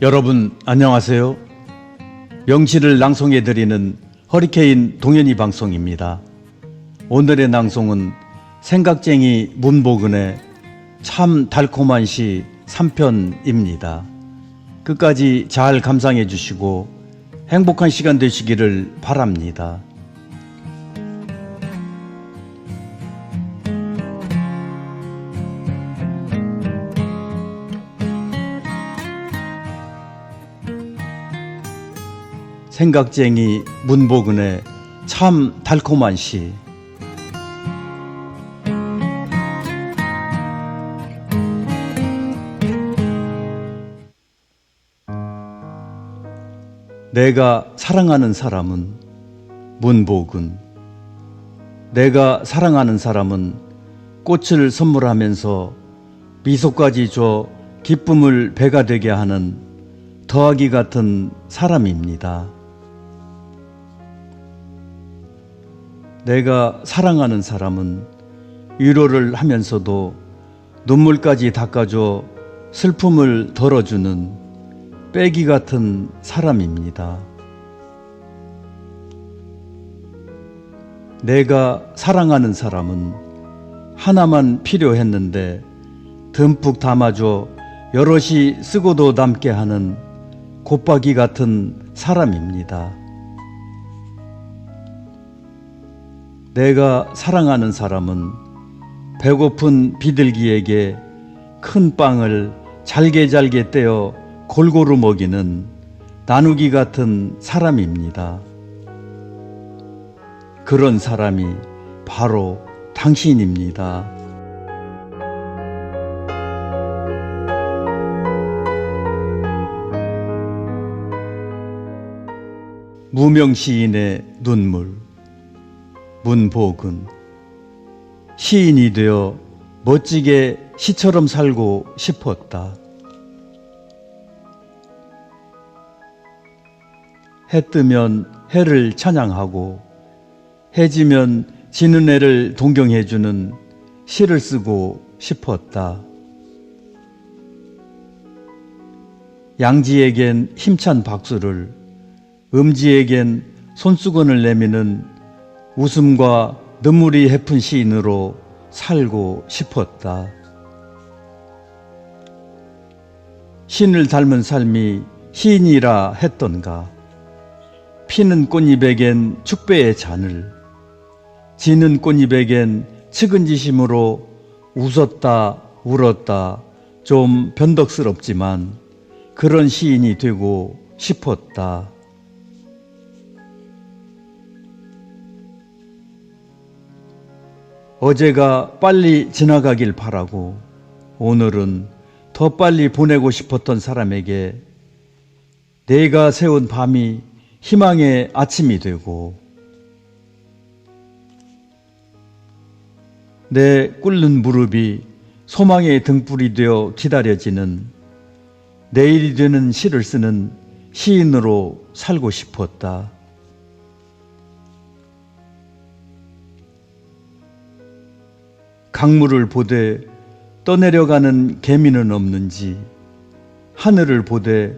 여러분 안녕하세요. 명시를 낭송해 드리는 허리케인 동현이 방송입니다. 오늘의 낭송은 생각쟁이 문보근의 참 달콤한 시 3편입니다. 끝까지 잘 감상해 주시고 행복한 시간 되시기를 바랍니다. 생각쟁이 문보근의 참 달콤한 시 내가 사랑하는 사람은 문보근 내가 사랑하는 사람은 꽃을 선물하면서 미소까지 줘 기쁨을 배가 되게 하는 더하기 같은 사람입니다. 내가 사랑하는 사람은 위로를 하면서도 눈물까지 닦아줘 슬픔을 덜어주는 빼기 같은 사람입니다. 내가 사랑하는 사람은 하나만 필요했는데 듬뿍 담아줘 여럿이 쓰고도 남게 하는 곱박이 같은 사람입니다. 내가 사랑하는 사람은 배고픈 비둘기에게 큰 빵을 잘게 잘게 떼어 골고루 먹이는 나누기 같은 사람입니다. 그런 사람이 바로 당신입니다. 무명 시인의 눈물 문복은 시인이 되어 멋지게 시처럼 살고 싶었다. 해 뜨면 해를 찬양하고 해 지면 지는 해를 동경해주는 시를 쓰고 싶었다. 양지에겐 힘찬 박수를 음지에겐 손수건을 내미는 웃음과 눈물이 해픈 시인으로 살고 싶었다. 신을 닮은 삶이 시인이라 했던가. 피는 꽃잎에겐 축배의 잔을, 지는 꽃잎에겐 측은지심으로 웃었다, 울었다, 좀 변덕스럽지만 그런 시인이 되고 싶었다. 어제가 빨리 지나가길 바라고 오늘은 더 빨리 보내고 싶었던 사람에게 내가 세운 밤이 희망의 아침이 되고 내 꿇는 무릎이 소망의 등불이 되어 기다려지는 내일이 되는 시를 쓰는 시인으로 살고 싶었다. 강물을 보되 떠내려가는 개미는 없는지 하늘을 보되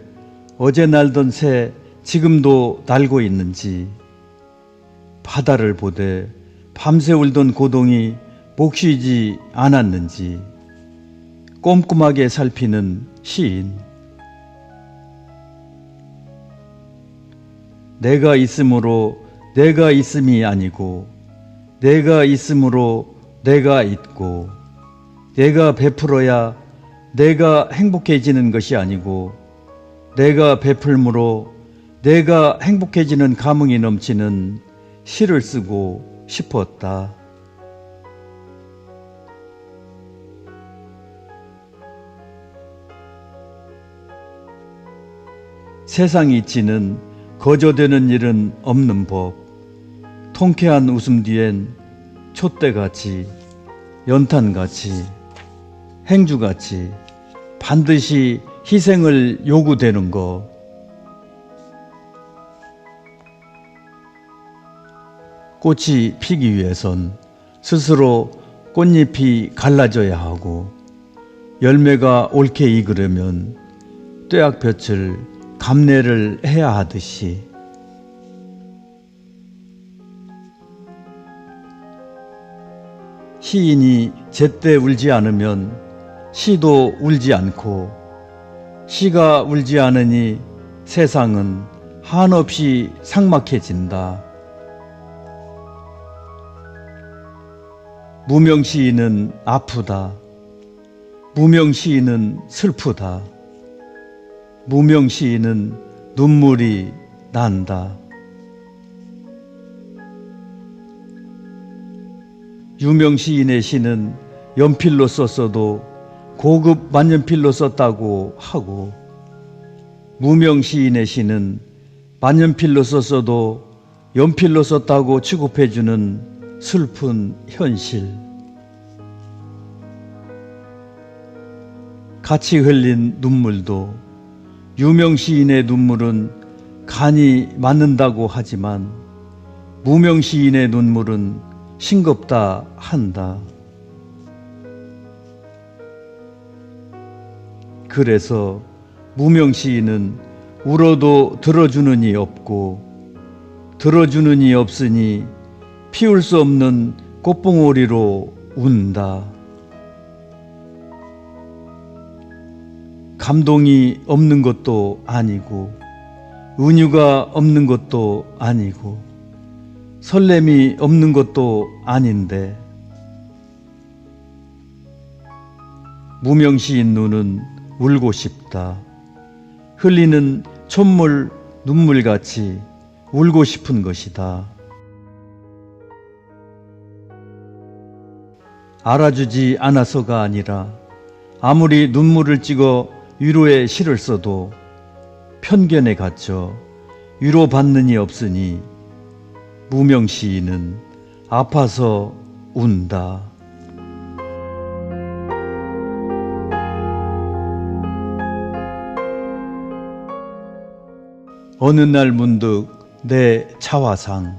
어제 날던 새 지금도 날고 있는지 바다를 보되 밤새 울던 고동이 목쉬지 않았는지 꼼꼼하게 살피는 시인. 내가 있으므로 내가 있음이 아니고 내가 있으므로 내가 있고 내가 베풀어야 내가 행복해지는 것이 아니고 내가 베풀므로 내가 행복해지는 감흥이 넘치는 시를 쓰고 싶었다. 세상 이치는 거저되는 일은 없는 법. 통쾌한 웃음 뒤엔 촛대같이 연탄같이 행주같이 반드시 희생을 요구되는 것. 꽃이 피기 위해선 스스로 꽃잎이 갈라져야 하고 열매가 옳게 익으려면 뙤약볕을 감내를 해야 하듯이 시인이 제때 울지 않으면 시도 울지 않고 시가 울지 않으니 세상은 한없이 삭막해진다. 무명 시인은 아프다. 무명 시인은 슬프다. 무명 시인은 눈물이 난다. 유명 시인의 시는 연필로 썼어도 고급 만년필로 썼다고 하고 무명 시인의 시는 만년필로 썼어도 연필로 썼다고 취급해주는 슬픈 현실. 같이 흘린 눈물도 유명 시인의 눈물은 간이 맞는다고 하지만 무명 시인의 눈물은 싱겁다 한다. 그래서 무명 시인은 울어도 들어주는 이 없고 들어주는 이 없으니 피울 수 없는 꽃봉오리로 운다. 감동이 없는 것도 아니고 은유가 없는 것도 아니고 설렘이 없는 것도 아닌데 무명시인 눈은 울고 싶다. 흘리는 촛물 눈물같이 울고 싶은 것이다. 알아주지 않아서가 아니라 아무리 눈물을 찍어 위로의 시를 써도 편견에 갇혀 위로받는 이 없으니 무명 시인은 아파서 운다. 어느 날 문득 내 차화상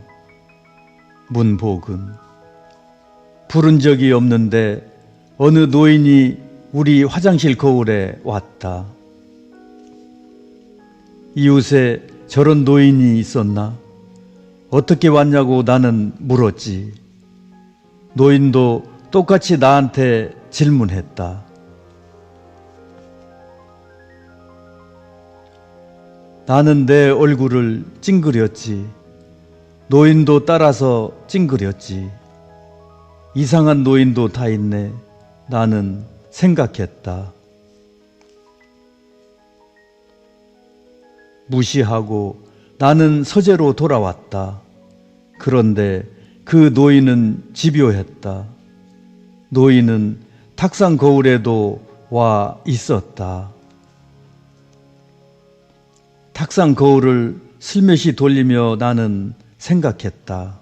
문복은 부른 적이 없는데 어느 노인이 우리 화장실 거울에 왔다. 이웃에 저런 노인이 있었나? 어떻게 왔냐고 나는 물었지. 노인도 똑같이 나한테 질문했다. 나는 내 얼굴을 찡그렸지. 노인도 따라서 찡그렸지. 이상한 노인도 다 있네. 나는 생각했다. 무시하고 나는 서재로 돌아왔다. 그런데 그 노인은 집요했다. 노인은 탁상 거울에도 와 있었다. 탁상 거울을 슬며시 돌리며 나는 생각했다.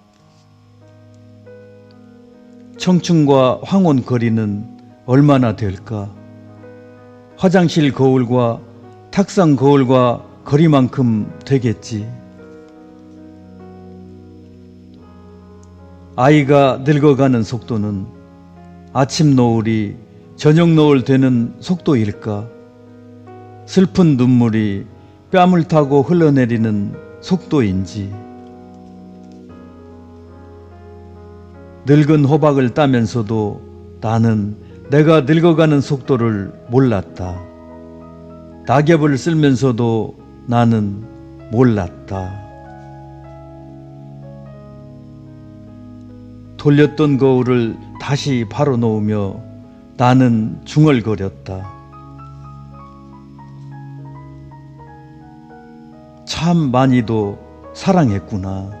청춘과 황혼 거리는 얼마나 될까? 화장실 거울과 탁상 거울과 거리만큼 되겠지. 아이가 늙어가는 속도는 아침 노을이 저녁 노을 되는 속도일까? 슬픈 눈물이 뺨을 타고 흘러내리는 속도인지. 늙은 호박을 따면서도 나는 내가 늙어가는 속도를 몰랐다. 낙엽을 쓸면서도 나는 몰랐다. 돌렸던 거울을 다시 바로 놓으며 나는 중얼거렸다. 참 많이도 사랑했구나.